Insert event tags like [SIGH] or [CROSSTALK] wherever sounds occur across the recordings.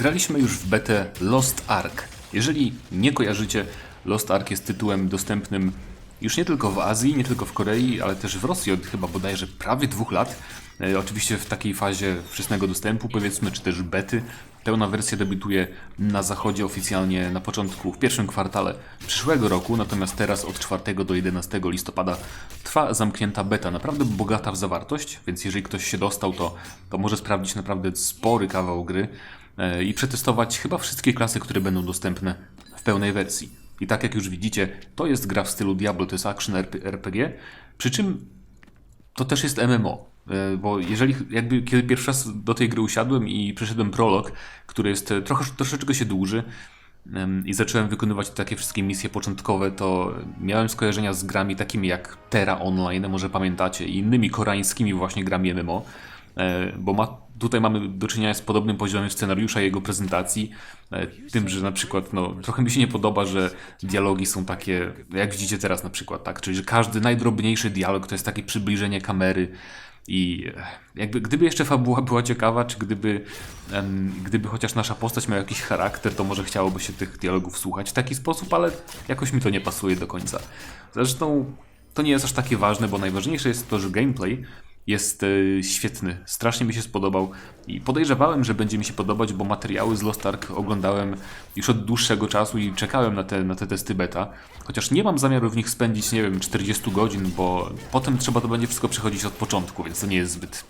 Wgraliśmy już w betę Lost Ark. Jeżeli nie kojarzycie, Lost Ark jest tytułem dostępnym już nie tylko w Azji, nie tylko w Korei, ale też w Rosji od chyba bodajże prawie dwóch lat. E, oczywiście w takiej fazie wczesnego dostępu, powiedzmy, czy też bety. Pełna wersja debiutuje na zachodzie oficjalnie na początku, w pierwszym kwartale przyszłego roku, natomiast teraz od 4 do 11 listopada trwa zamknięta beta, naprawdę bogata w zawartość, więc jeżeli ktoś się dostał, to, to może sprawdzić naprawdę spory kawał gry i przetestować chyba wszystkie klasy, które będą dostępne w pełnej wersji. I tak jak już widzicie, to jest gra w stylu Diablo, to jest action RP- RPG, przy czym to też jest MMO. e, Bo jeżeli jakby kiedy pierwszy raz do tej gry usiadłem i przeszedłem prolog, który jest e, trochę, troszeczkę się dłuży i zacząłem wykonywać takie wszystkie misje początkowe, to miałem skojarzenia z grami takimi jak Terra Online, może pamiętacie, i innymi koreańskimi właśnie grami MMO, e, bo ma, tutaj mamy do czynienia z podobnym poziomem scenariusza i jego prezentacji, e, tym, że na przykład no, trochę mi się nie podoba, że dialogi są takie, jak widzicie teraz na przykład, tak, czyli że każdy najdrobniejszy dialog to jest takie przybliżenie kamery i e, jakby gdyby jeszcze fabuła [LAUGHS] była ciekawa, czy gdyby, gdyby chociaż nasza postać miała jakiś charakter, to może chciałoby się tych dialogów słuchać w taki sposób, ale jakoś mi to nie pasuje do końca. Zresztą to nie jest aż takie ważne, bo najważniejsze jest to, że gameplay jest e, świetny. Strasznie mi się spodobał i podejrzewałem, że będzie mi się podobać, bo materiały z Lost Ark oglądałem już od dłuższego czasu i czekałem na te, na te testy beta. Chociaż nie mam zamiaru w nich spędzić, nie wiem, 40 godzin, bo potem trzeba to będzie wszystko przechodzić od początku, więc to nie jest zbyt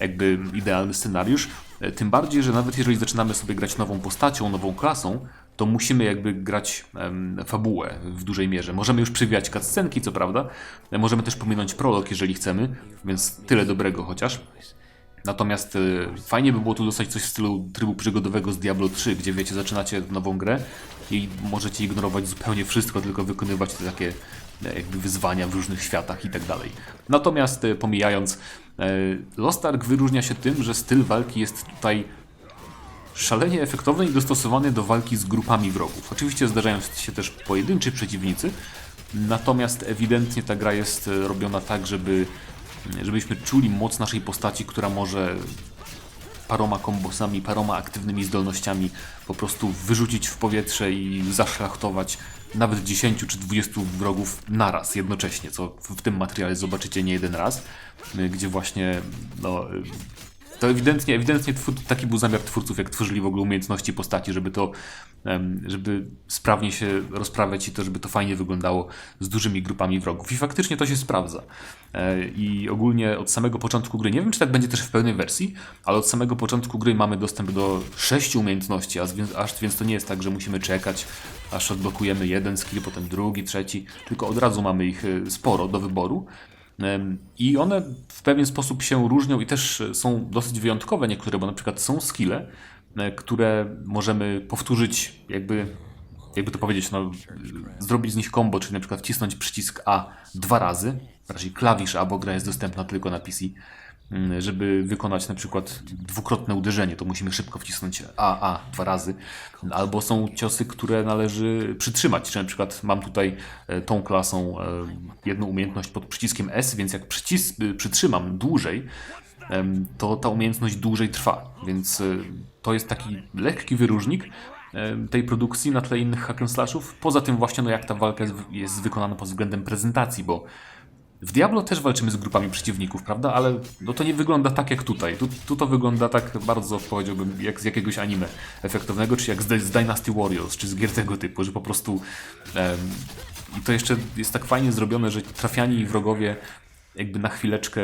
jakby idealny scenariusz. E, Tym bardziej, że nawet jeżeli zaczynamy sobie grać nową postacią, nową klasą, to musimy jakby grać fabułę w dużej mierze. Możemy już przywijać cutscenki, co prawda, możemy też pominąć prolog, jeżeli chcemy, więc tyle dobrego chociaż. Natomiast y, fajnie by było tu dostać coś w stylu trybu przygodowego z Diablo 3, gdzie wiecie, zaczynacie nową grę i możecie ignorować zupełnie wszystko, tylko wykonywać te takie e, jakby wyzwania w różnych światach i tak dalej. Natomiast e, pomijając, e, Lost Ark wyróżnia się tym, że styl walki jest tutaj szalenie efektowny i dostosowany do walki z grupami wrogów. Oczywiście zdarzają się też pojedynczy przeciwnicy, natomiast ewidentnie ta gra jest e, robiona tak, żeby, żebyśmy czuli moc naszej postaci, która może paroma kombosami, paroma aktywnymi zdolnościami po prostu wyrzucić w powietrze i zaszlachtować nawet 10 czy 20 wrogów naraz, jednocześnie, co w tym materiale zobaczycie nie jeden raz, y, gdzie właśnie no, y, to ewidentnie, ewidentnie twór, taki był zamiar twórców, jak tworzyli w ogóle umiejętności postaci, żeby to, żeby sprawnie się rozprawiać i to, żeby to fajnie wyglądało z dużymi grupami wrogów. I faktycznie to się sprawdza. E, I ogólnie od samego początku gry, nie wiem czy tak będzie też w pełnej wersji, ale od samego początku gry mamy dostęp do sześciu umiejętności, aż więc to nie jest tak, że musimy czekać, aż odblokujemy jeden skill, potem drugi, trzeci, tylko od razu mamy ich e, sporo do wyboru. I one w pewien sposób się różnią i też e, są dosyć wyjątkowe niektóre, bo na przykład są skille, e, które możemy powtórzyć jakby, jakby to powiedzieć, no, zrobić z nich combo, czyli na przykład wcisnąć przycisk A dwa razy, raczej klawisz A, bo gra jest dostępna tylko na PC, żeby wykonać na przykład dwukrotne uderzenie, to musimy szybko wcisnąć A, A dwa razy. Albo są ciosy, które należy przytrzymać, czy na przykład mam tutaj e, tą klasą e, jedną umiejętność pod przyciskiem S, więc jak przycis y, przytrzymam dłużej, to ta umiejętność dłużej trwa, więc y, to jest taki lekki wyróżnik tej produkcji na tle innych hack. Poza tym właśnie no jak ta walka jest wykonana pod względem prezentacji, bo w Diablo też walczymy z grupami przeciwników, prawda? Ale no to nie wygląda tak jak tutaj. Tu, tu to wygląda tak bardzo, powiedziałbym, jak z jakiegoś anime efektownego, czy jak z, z Dynasty Warriors, czy z gier tego typu, że po prostu em, i to jeszcze jest tak fajnie zrobione, że trafiani wrogowie jakby na chwileczkę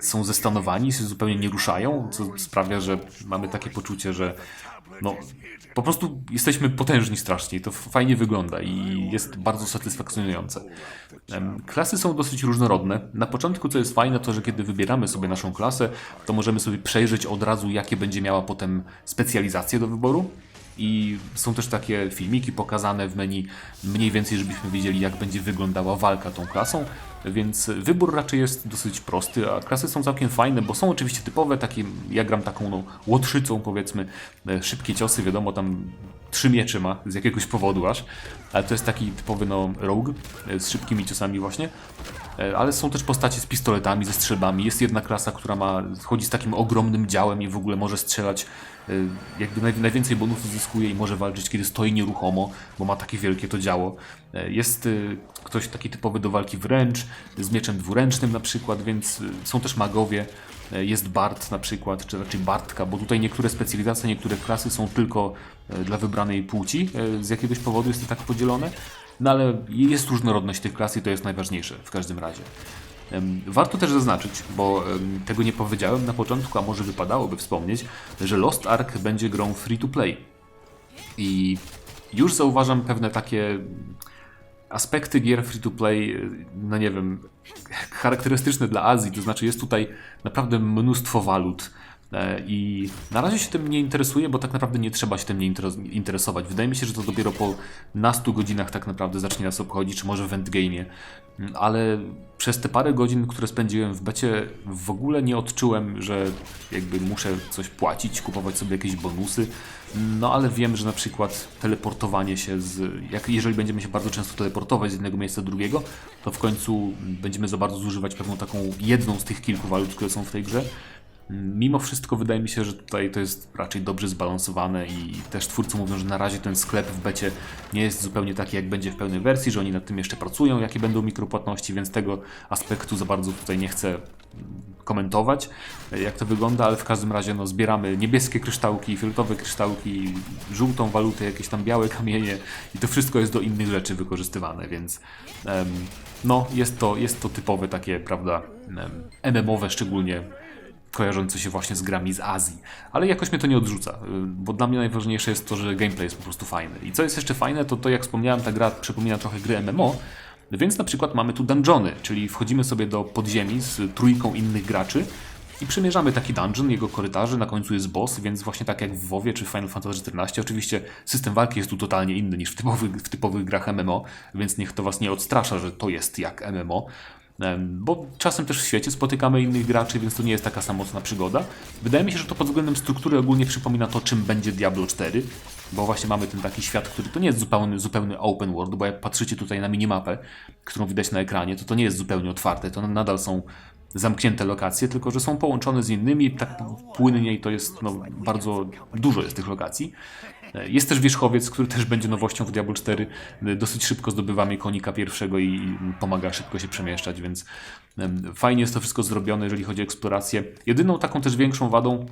są zestanowani, się zupełnie nie ruszają, co sprawia, że mamy takie poczucie, że no, po prostu jesteśmy potężni strasznie. To fajnie wygląda i jest bardzo satysfakcjonujące. Klasy są dosyć różnorodne. Na początku, co jest fajne, to że kiedy wybieramy sobie naszą klasę, to możemy sobie przejrzeć od razu, jakie będzie miała potem specjalizacje do wyboru. I są też takie filmiki pokazane w menu, mniej więcej, żebyśmy wiedzieli, jak będzie wyglądała walka tą klasą. więc wybór raczej jest dosyć prosty, a klasy są całkiem fajne, bo są oczywiście typowe, takie, ja gram taką no, łotrzycą powiedzmy, e, szybkie ciosy, wiadomo, tam trzy miecze ma z jakiegoś powodu aż, ale to jest taki typowy no rogue e, z szybkimi ciosami właśnie, E, ale są też postacie z pistoletami, ze strzelbami, jest jedna klasa, która ma, chodzi z takim ogromnym działem i w ogóle może strzelać, jakby naj, najwięcej bonusów zyskuje i może walczyć, kiedy stoi nieruchomo, bo ma takie wielkie to działo. E, Jest e, ktoś taki typowy do walki wręcz, z mieczem dwuręcznym na przykład, więc e, są też magowie, E, jest Bart na przykład, czy raczej Bartka, bo tutaj niektóre specjalizacje, niektóre klasy są tylko e, dla wybranej płci, z jakiegoś powodu jest to tak podzielone, no ale jest różnorodność tych klas i to jest najważniejsze w każdym razie. Warto też zaznaczyć, bo tego nie powiedziałem na początku, a może wypadałoby wspomnieć, że Lost Ark będzie grą free to play. I już zauważam pewne takie aspekty gier free to play, no nie wiem, charakterystyczne dla Azji, to znaczy jest tutaj naprawdę mnóstwo walut. E, I na razie się tym nie interesuję, bo tak naprawdę nie trzeba się tym nie interes- interesować. Wydaje mi się, że to dopiero po nastu godzinach tak naprawdę zacznie nas obchodzić, czy może w endgame'ie. Mm, Ale przez te parę godzin, które spędziłem w becie, w ogóle nie odczułem, że jakby muszę coś płacić, kupować sobie jakieś bonusy. No ale wiem, że na przykład teleportowanie się z. Jak, jeżeli będziemy się bardzo często teleportować z jednego miejsca do drugiego, to w końcu będziemy za bardzo zużywać pewną taką jedną z tych kilku walut, które są w tej grze. Mimo wszystko wydaje mi się, że tutaj to jest raczej dobrze zbalansowane i też twórcy mówią, że na razie ten sklep w becie nie jest zupełnie taki jak będzie w pełnej wersji, że oni nad tym jeszcze pracują, jakie będą mikropłatności, więc tego aspektu za bardzo tutaj nie chcę komentować, jak to wygląda, ale w każdym razie no, zbieramy niebieskie kryształki, fioletowe kryształki, żółtą walutę, jakieś tam białe kamienie i to wszystko jest do innych rzeczy wykorzystywane, więc em, no, jest to, jest to typowe takie, prawda, em, MMowe szczególnie kojarzące się właśnie z grami z Azji. Ale jakoś mnie to nie odrzuca, y, bo dla mnie najważniejsze jest to, że gameplay jest po prostu fajny. I co jest jeszcze fajne, to to jak wspomniałem, ta gra przypomina trochę gry MMO, więc na przykład mamy tu dungeony, czyli wchodzimy sobie do podziemi z trójką innych graczy i przemierzamy taki dungeon, jego korytarze, na końcu jest boss, więc właśnie tak jak w WoWie czy Final Fantasy XIV, oczywiście system walki jest tu totalnie inny niż w typowych, w typowych grach MMO, więc niech to was nie odstrasza, że to jest jak MMO. Bo czasem też w świecie spotykamy innych graczy, więc to nie jest taka samotna przygoda. Wydaje mi się, że to pod względem struktury ogólnie przypomina to, czym będzie Diablo 4, bo właśnie mamy ten taki świat, który to nie jest zupełny, zupełny open world, bo jak patrzycie tutaj na minimapę, którą widać na ekranie, to to nie jest zupełnie otwarte, to nadal są zamknięte lokacje, tylko że są połączone z innymi, tak płynnie i to jest, no, bardzo dużo jest tych lokacji. Jest też wierzchowiec, który też będzie nowością w Diablo 4. E, Dosyć szybko zdobywamy konika pierwszego i pomaga szybko się przemieszczać, więc fajnie jest to wszystko zrobione, jeżeli chodzi o eksplorację. Jedyną taką też większą wadą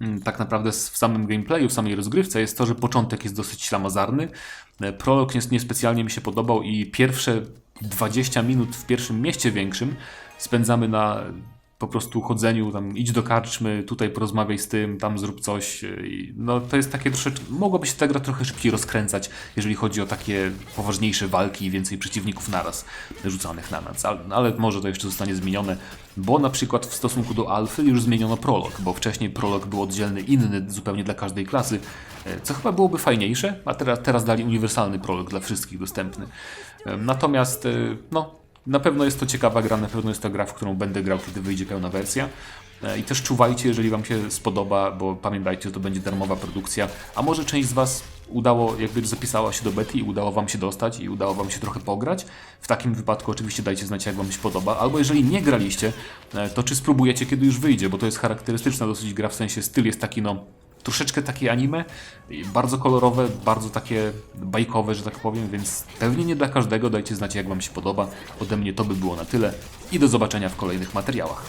mm, tak naprawdę w samym gameplayu, w samej rozgrywce jest to, że początek jest dosyć ślamazarny. E, Prolog nie- niespecjalnie mi się podobał i pierwsze 20 minut w pierwszym mieście większym spędzamy na po prostu chodzeniu, tam idź do karczmy, tutaj porozmawiaj z tym, tam zrób coś. i No to jest takie troszeczkę, mogłaby się ta gra trochę szybciej rozkręcać, jeżeli chodzi o takie poważniejsze walki i więcej przeciwników naraz rzucanych na nas, ale, ale może to jeszcze zostanie zmienione, bo na przykład w stosunku do Alfy już zmieniono prolog, bo wcześniej prolog był oddzielny, inny zupełnie dla każdej klasy, e, co chyba byłoby fajniejsze, a teraz, teraz dali uniwersalny prolog dla wszystkich dostępny. E, Natomiast, e, no, na pewno jest to ciekawa gra, na pewno jest to gra, w którą będę grał, kiedy wyjdzie pełna wersja. E, I też czuwajcie, jeżeli Wam się spodoba, bo pamiętajcie, że to będzie darmowa produkcja. A może część z Was udało, jakby zapisała się do bety i udało Wam się dostać i udało Wam się trochę pograć. W takim wypadku oczywiście dajcie znać, jak Wam się podoba. Albo jeżeli nie graliście, e, to czy spróbujecie, kiedy już wyjdzie, bo to jest charakterystyczna dosyć gra, w sensie styl jest taki, no, troszeczkę takie anime, bardzo kolorowe, bardzo takie bajkowe, że tak powiem, więc pewnie nie dla każdego. Dajcie znać, jak Wam się podoba. Ode mnie to by było na tyle i do zobaczenia w kolejnych materiałach.